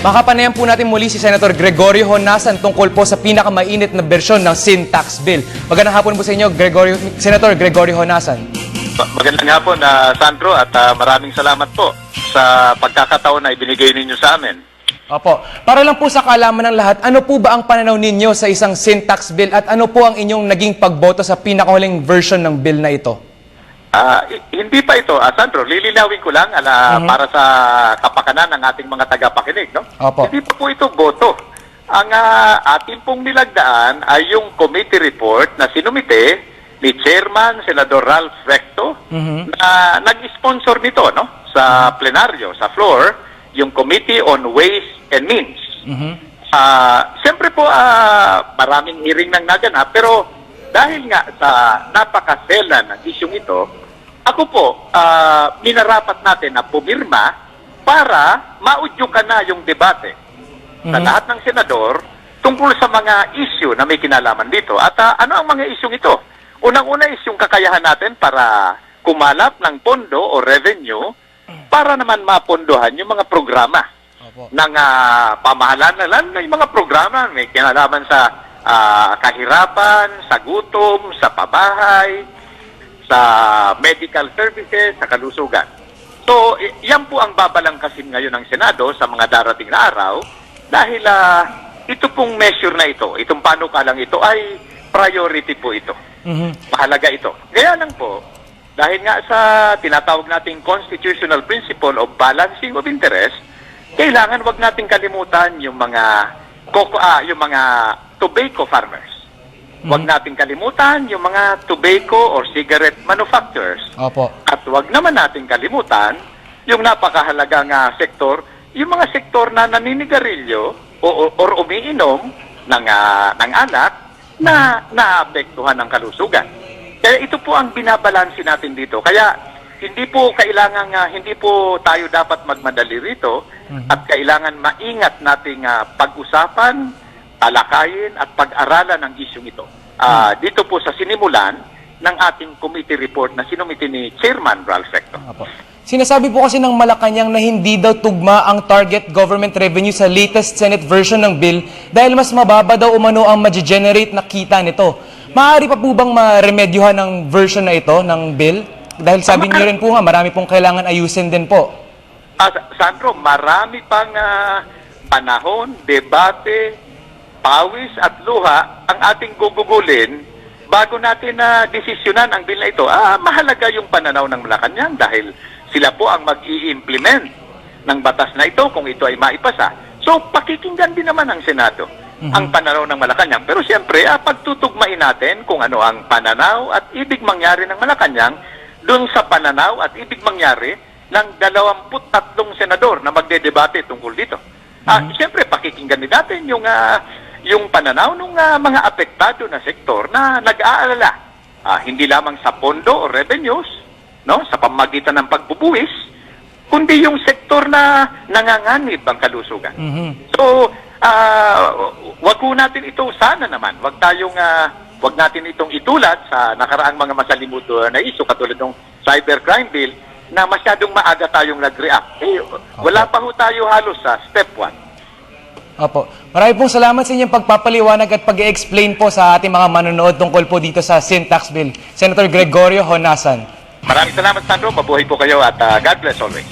Makapanayan po natin muli si Senator Gregorio Honasan tungkol po sa pinakamainit na bersyon ng sin tax bill. Magandang hapon po sa inyo, Gregorio, Senator Gregorio Honasan. Ma- Magandang hapon, na Sandro, at ah, maraming salamat po sa pagkakataon na ibinigay ninyo sa amin. Opo. Para lang po sa kaalaman ng lahat, ano po ba ang pananaw ninyo sa isang sin tax bill at ano po ang inyong naging pagboto sa pinakahuling version ng bill na ito? I- hindi pa ito, ah, Sandro, lilinawin ko lang ala, para sa kapakanan ng ating mga tagapakinig. No? Opo. Hindi pa po ito boto. Ang ah, ating pong nilagdaan ay yung committee report na sinumite ni Chairman Senador Ralph Recto na nag-sponsor nito no sa plenaryo, sa floor, yung Committee on Ways and Means. Ah, siyempre po ah, maraming hearing nang naganap pero dahil nga sa napakaselan ng isyong ito, ako po ah, minarapat natin na pumirma para maudyukan na yung debate sa lahat ng senador tungkol sa mga issue na may kinalaman dito. At ah, ano ang mga issue ito? Unang-una is yung kakayahan natin para kumalap ng pondo o revenue para naman mapondohan yung mga programa Opo. ng ah, pamahalaan na lang yung mga programa may kinalaman sa ah, kahirapan, sa gutom, sa pabahay, sa medical services, sa kalusugan. So, yan po ang babalangkasin ngayon ng Senado sa mga darating na araw dahil ah, ito pong measure na ito, itong panukalang ito ay priority po ito. Mhm. Mahalaga ito. Kaya lang po, dahil nga sa tinatawag nating constitutional principle of balancing of interest, kailangan wag nating kalimutan yung mga coco, ah, yung mga tobacco farmers. Wag nating kalimutan yung mga tobacco or cigarette manufacturers. Opo. At wag naman nating kalimutan yung napakahalagang ah, sektor, yung mga sektor na naninigarilyo o, o- or umiinom ng, ah, ng alak na naapektuhan ng kalusugan. Kaya ito po ang binabalansi natin dito. Kaya hindi po kailangan nga hindi po tayo dapat magmadali rito at kailangan maingat nating ah, pag-usapan, talakayin at pag-aralan ang isyong ito. Ah, dito po sa sinimulan ng ating committee report na sinumiti ni Chairman Ralph Recto. Sinasabi po kasi ng Malacanang na hindi daw tugma ang target government revenue sa latest Senate version ng bill dahil mas mababa daw umano ang ma-generate na kita nito. Maaari pa po bang maremedyohan ng version na ito ng bill? Dahil sabi niyo rin po nga, marami pong kailangan ayusin din po. Sa- Sandro, marami pang ah, panahon, debate, pawis at luha ang ating gugugulin bago natin na desisyonan ang bill na ito. Ah, mahalaga yung pananaw ng Malacanang dahil sila po ang mag-i-implement ng batas na ito kung ito ay maipasa. So, pakikinggan din naman ng Senado ang pananaw ng Malacanang. Pero siyempre, ah, pagtutugmain natin kung ano ang pananaw at ibig mangyari ng Malacanang doon sa pananaw at ibig mangyari ng 23 senador na magdedebate tungkol dito. Ah, siyempre pakikinggan din natin yung ah, yung pananaw ng mga apektado na sektor na nag-aalala ah, hindi lamang sa pondo o revenues, no, sa pamagitan ng pagbubuwis, kundi yung sektor na nanganganib ang kalusugan. Mhm. So, ah, wag ko natin ito sana naman. Wag tayong ah, wag natin itong itulad sa nakaraang mga masalimuot na issue katulad ng cybercrime bill na masyadong maaga tayong nag-react. Eh, wala pa ho tayo halos sa step 1. Opo. Marami pong salamat sa inyong pagpapaliwanag at pag-explain po sa ating mga manonood tungkol po dito sa sin tax bill. Senator Gregorio Honasan. Maraming salamat, Sandro. Mabuhay po kayo at ah, God bless always.